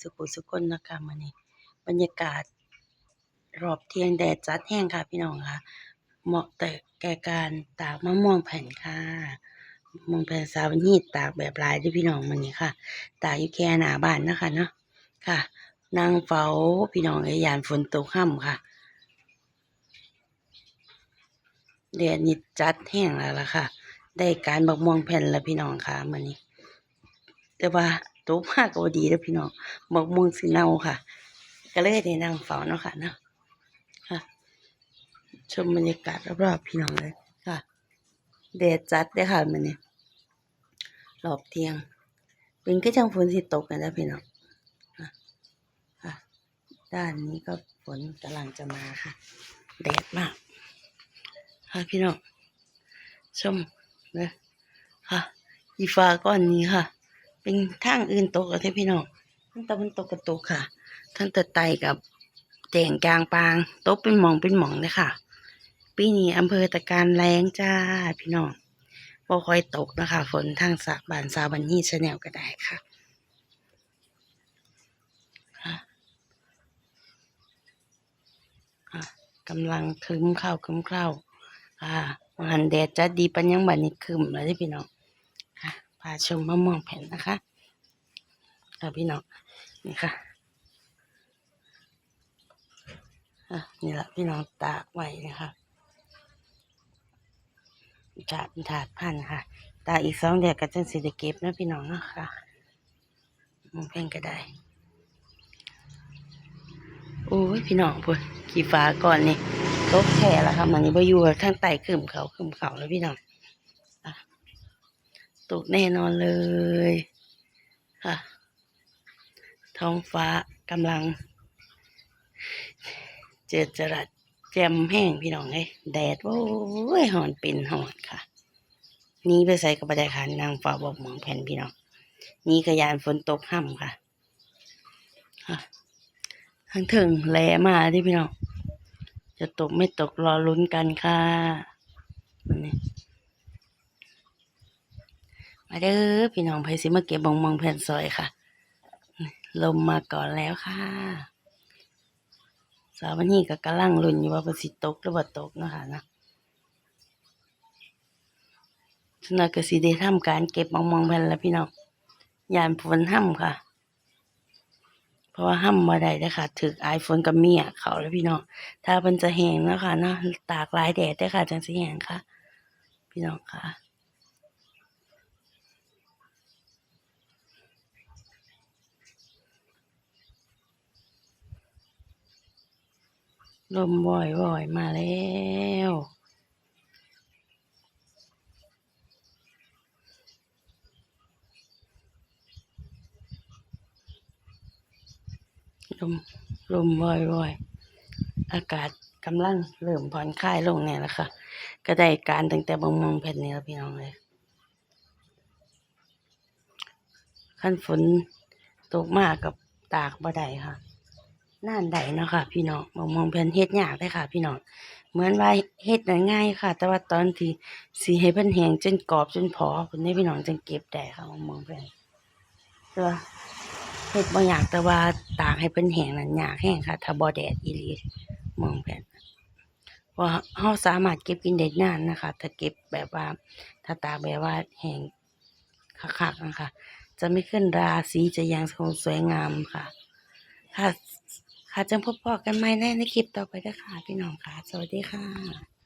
สุขุสุคนนะคะมื้อนี้บรรยากาศรอบเที่ยงแดดจัดแห้งค่ะพี่น้องค่ะ เหมาะแต่แก่การตากมะม่วงแผ่นค่ะมะม่วงแผ่นสาวนีดตากแบบลายเด้พี่น้องมื้อนี้ค่ะ ตากอยู่แค่หน้าบ้านนะคะเนาะค่ะนั่งเฝ้าพี่น้องเอ้ยานฝนตกค่ำค่ะแดดนี่จัดแห้งแล้วล่ะค่ะ ได้การบักม่วงแผ่นแล้วพี่น้องค่ะมื้อนี้แต่ว่า ตกมากก็ดีเด้อพี่น้องบักม่วงสิเน่าค่ะ ก็เลยได้นั่งเฝ้าเนาะค่ะเนาะค่ะชมบรรยากาศรอบๆพี่น้องเลยค่ะแดดจัดเด้ค่ะมื้อนี้รอบเทียง เป็นก็จังฝนสิตกกันแล้วพี่น้องค่ะค่ะด้านนี้ก็ฝนกำลังจะมาค่ะ แดดมากค่ะพี่น้องชมเลยค่ะอีฟ้าก้อนนี้ค่ะ เป็นทางอื่นตกอะที่พี่น้องทั้งตะวันตกกับตกค่ะทั้งตะไตกับแจงกลางปางตกเป็นหมองเป็นหมองเลยค่ะ ปีนี้อำเภอตะการแรงจ้าพี่น้องบ่ค่อยตกนะคะ ฝนทางสะบานสาบันนี่ชาแนลก็ได้ค่ะค่ะกำลังคึ้มเข้าคึ้มเข้าค่ะหันแดดจะดีปันยังบัดนี้คึ้มแล้วที่พี่น้อง พาชมมะม่วงแผ่นนะคะค่ะพี่น้องนี่ค่ะอะนี่แหละพี่น้องตากไว้นะคะถาดถาดพันค่ะ ตาอีกสองเดือนก็จังสิได้เก็บนะพี่น้องนะคะมองเพ่งก็ได้โอ้ยพี่น้องพุ่นขี่ฟ้าก่อนนี่ตกแค่ละค่ะมันนี่บ่อยู่ข้งใต้ขึ้นเขาขึ้นเขาแล้วพี่น้อง ตกแน่นอนเลยค่ะ ท้องฟ้ากำลัง เจอจรัสแจ่มแห้งพี่น้องเอ้ยแดดโอ้ยหอนเป็นหอนค่ะ นี่ไปใส่กับบัไดค่ะนางฟ้าบอกหมองแผ่นพี่น้อง นี่กระยานฝนตกห่ำค่ะค่ะทั้งถึงแหลมาที่พี่น้อง จะตกไม่ตกรอลุ้นกันค่ะนนี้ มาเด้อพี่น้องไปสิมาเก็บบองมองแผ่นซอยค่ะ ลมมาก่อนแล้วค่ะ สาววันนี้ก็กำลังลุนอยู่ว่ามันสิตกหรือว่าตกเนาะคะนะฉะนั้นก็สิได้ทำการเก็บมองมองแผ่นแล้วพี่น้องยานฝนห้ำค่ะ เพราะว่าห้ำมาได้ด้ค่ะถึกไอฝนกับเมียเขาแล้วพี่น้องถ้ามันจะแห้งนะคะเนาะตากลายแดดได้ค่ะจังสิแห้งค่ะ พี่น้องค่ะ ลมบ่อยบ่อยๆมาแล้ว ลมลมบ่อยบ่อยๆอากาศกำลังเริ่มผ่อนคลายลงเนี่ยแหละค่ะ ก็ได้การตั้งแต่บางมองแผ่นนี้แล้วพี่น้องเลยขั้นฝนตกมากกับตากบ่ได้ค่ะ น่านใดเนาะค่ะ พี่น้องมองมองแผ่นเฮ็ดยากเลยค่ะ พี่น้องเหมือนว่าเฮ็ดน่ะง่ายค่ะ แต่ว่าตอนที่สิให้เพิ่นแห้งจนกรอบจนพอเพิ่นให้พี่น้องจังเก็บได้ค่ะมองมองแผ่นต่ว่าเฮ็ดบ่ยากแต่ว่าตากให้เพิ่นแห้งนั่นยากแห้งค่ะ ถ้าบ่แดดอีหลีมองแผ่นเพราเฮาสามารถเก็บกินได้นานนะคะ ถ้าเก็บแบบว่า ถ้าตากแบบว่าแห้งคักๆนะคะจะไม่ขึ้นราสีจะยังคงสวยงามค่ะค่ะ ค่ะจังพบพอกันใหม่ในในคลิปต่อไปนะคะพี่น้องค่ะ สวัสดีค่ะ